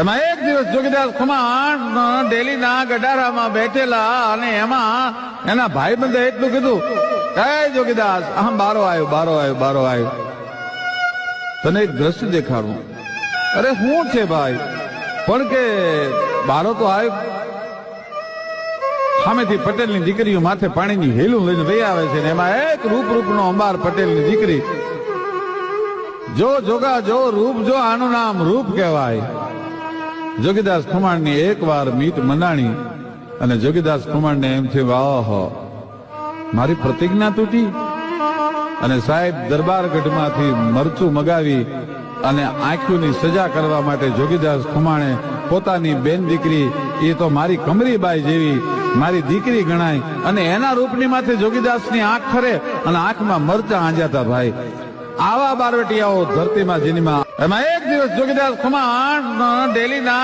એમાં એક દિવસ જોગીદાસ ખુમાણ ડેલીના ગડારામાં બેઠેલા અને એમાં એના ભાઈ ભાઈબંધે એટલું કીધું હે જોગીદાસ, આમ બારો આવ્યો બારો આવ્યો બારો આવ્યો તને એક દ્રશ્ય દેખાડું. અરે શું છે ભાઈ? પણ કે બારો તો આવ્યો સામેથી પટેલની દીકરીઓ માથે પાણીની હેલું લઈને વહી આવે છે ને એમાં એક રૂપ રૂપનો અંબાર પટેલની દીકરી. જો જોગા, જો રૂપ, જો આનું નામ રૂપ કહેવાય. જોગીદાસ ખુમાણની એક વાર મીટ મંડાણી અને જોગીદાસ ખુમાણને એમ થયું મારી પ્રતિજ્ઞા તૂટી. અને સાહેબ દરબારગઢમાંથી મરચું મગાવી અને આંખોની સજા કરવા માટે જોગીદાસ ખુમાણે પોતાની બેન દીકરી, એ તો મારી કમરીબાઈ જેવી, મારી દીકરી ગણાય. અને એના રૂપની માથે જોગીદાસની આંખ ખરે અને આંખમાં મરચા આંજાતા ભાઈ. આવા બારવટીયાઓ ધરતીમાં જીનીમાં. એમાં એક દિવસ જોગીદાસ ખુમાણ ડેલીના